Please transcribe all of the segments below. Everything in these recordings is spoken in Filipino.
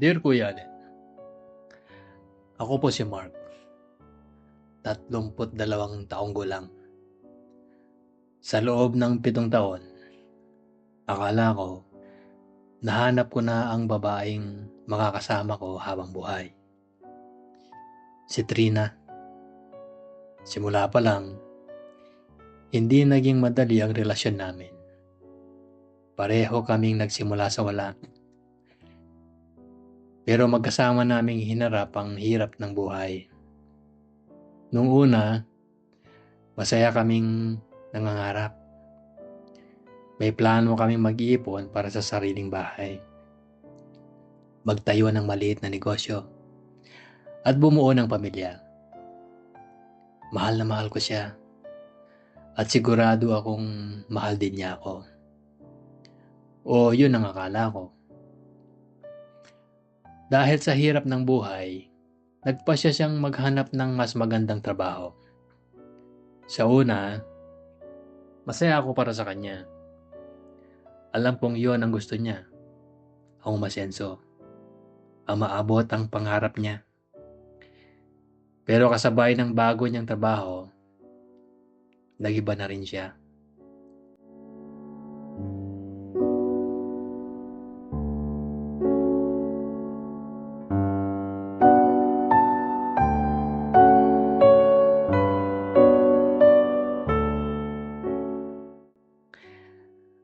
Dear Kuya Allen, ako po si Mark. 32 taong gulang. Sa loob ng pitong taon, akala ko, nahanap ko na ang babaeng makakasama ko habang buhay. Si Trina. Simula pa lang, hindi naging madali ang relasyon namin. Pareho kaming nagsimula sa wala. Pero magkasama naming hinarap ang hirap ng buhay. Nung una, masaya kaming nangangarap. May plano kaming mag-iipon para sa sariling bahay. Magtayo ng maliit na negosyo. At bumuo ng pamilya. Mahal na mahal ko siya. At sigurado akong mahal din niya ako. O yun ang akala ko. Dahil sa hirap ng buhay, nagpasya siyang maghanap ng mas magandang trabaho. Sa una, masaya ako para sa kanya. Alam kong yon ang gusto niya. Ang umasenso. Ang maabot ang pangarap niya. Pero kasabay ng bago niyang trabaho, nagiba na rin siya.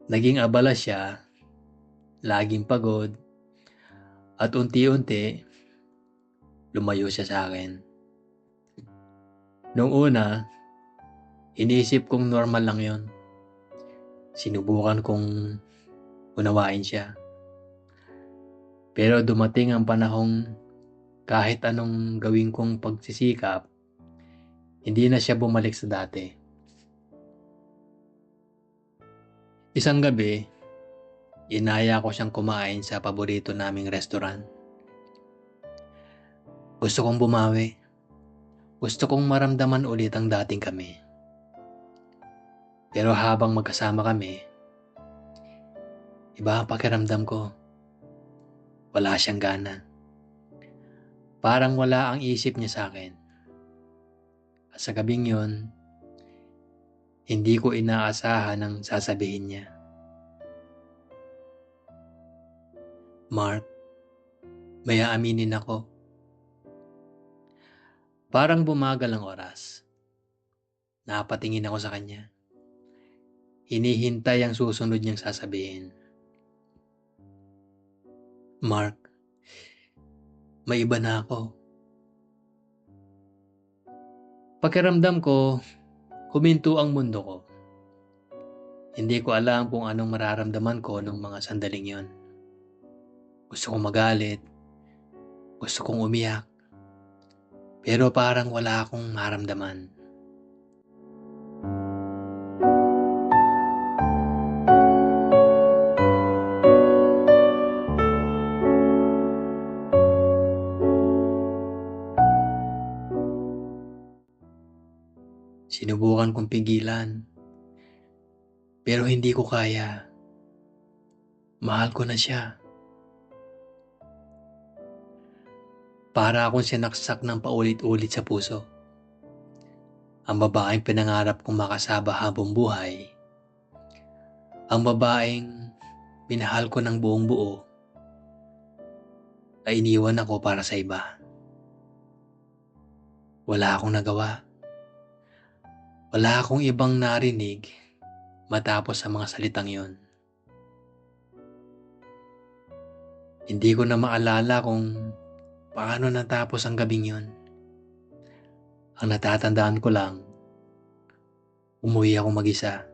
Naging abala siya, laging pagod, at unti-unti, lumayo siya sa akin. Noong una, iniisip kong normal lang yon. Sinubukan kong unawain siya. Pero dumating ang panahong kahit anong gawin kong pagsisikap, hindi na siya bumalik sa dati. Isang gabi, inaya ko siyang kumain sa paborito naming restaurant. Gusto kong bumawi. Gusto kong maramdaman ulit ang dating kami. Pero habang magkasama kami, iba ang pakiramdam ko. Wala siyang gana. Parang wala ang isip niya sa akin. At sa gabing yun, hindi ko inaasahan ang sasabihin niya. Mark, may aaminin ako. Parang bumagal ang oras. Napatingin ako sa kanya. Hinihintay ang susunod niyang sasabihin. Mark, may iba na ako. Pakiramdam ko, Huminto ang mundo ko. Hindi ko alam kung anong mararamdaman ko nung mga sandaling yon. Gusto kong magalit. Gusto kong umiyak. Pero parang wala akong maramdaman. Sinubukan kong pigilan. Pero hindi ko kaya. Mahal ko na siya. Para akong sinaksak ng paulit-ulit sa puso. Ang babaeng pinangarap kong makasaba habang buhay. Ang babaeng minahal ko ng buong buo ay iniwan ako para sa iba. Wala akong nagawa. Wala akong ibang narinig matapos sa mga salitang yon. Hindi ko na maalala kung paano natapos ang gabing yon. Ang natatandaan ko lang, umuwi ako mag-isa.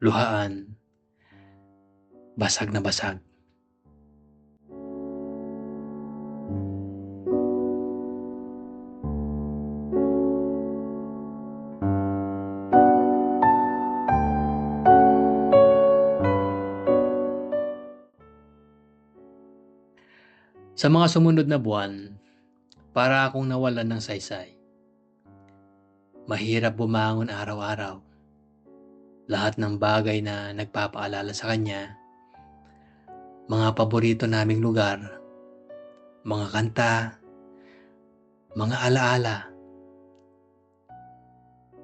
Luhaan, basag na basag. Sa mga sumunod na buwan, para akong nawalan ng saysay. Mahirap bumangon araw-araw. Lahat ng bagay na nagpapaalala sa kanya, mga paborito naming lugar, mga kanta, mga alaala.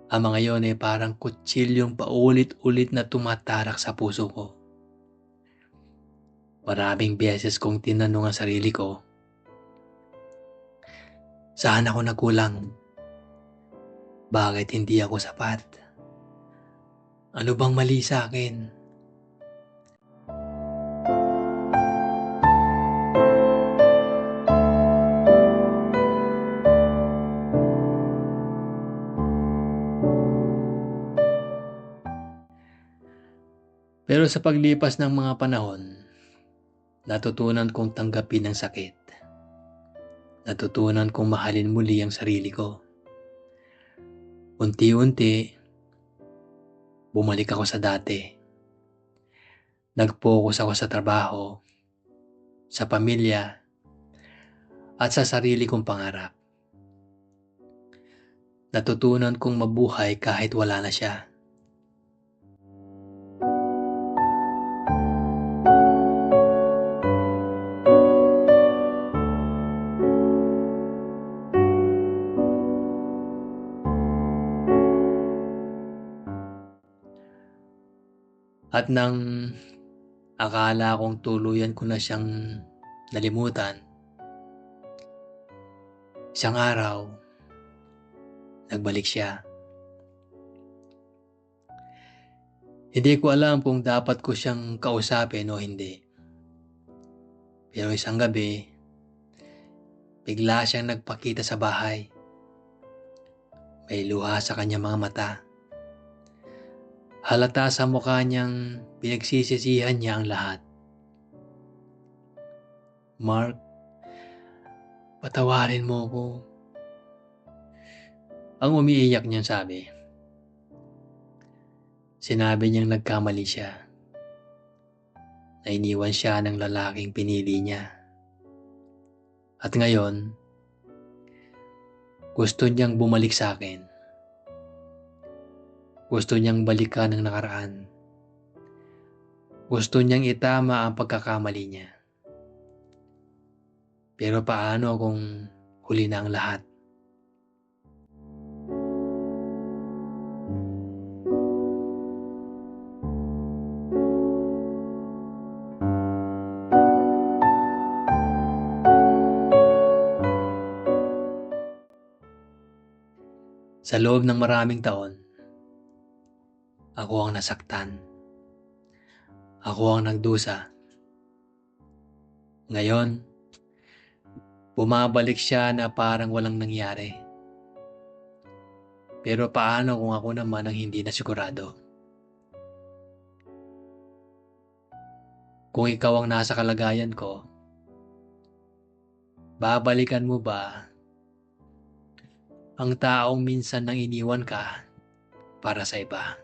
Ang mga yon ay parang kutsilyong paulit-ulit na tumatarak sa puso ko. Maraming beses kong tinanong ang sarili ko, saan ako nagkulang? Bakit hindi ako sapat? Ano bang mali sa akin? Pero sa paglipas ng mga panahon, natutunan kong tanggapin ang sakit. Natutunan kong mahalin muli ang sarili ko. Unti-unti, bumalik ako sa dati. Nag-focus ako sa trabaho, sa pamilya, at sa sarili kong pangarap. Natutunan kong mabuhay kahit wala na siya. At nang akala kong tuluyan ko na siyang nalimutan, isang araw, nagbalik siya. Hindi ko alam kung dapat ko siyang kausapin o hindi. Pero isang gabi, bigla siyang nagpakita sa bahay. May luha sa kanyang mga mata. Halata sa mukha niyang pinagsisisihan niya ang lahat. Mark, patawarin mo ko. Ang umiiyak niyang sabi. Sinabi niyang nagkamali siya. Na iniwan siya ng lalaking pinili niya. At ngayon, gusto niyang bumalik sa akin. Gusto niyang balikan ang nakaraan. Gusto niyang itama ang pagkakamali niya. Pero paano kung huli na ang lahat? Sa loob ng maraming taon, ako ang nasaktan. Ako ang nagdusa. Ngayon, bumabalik siya na parang walang nangyari. Pero paano kung ako naman ang hindi nasigurado? Kung ikaw ang nasa kalagayan ko, babalikan mo ba ang taong minsan nang iniwan ka para sa iba?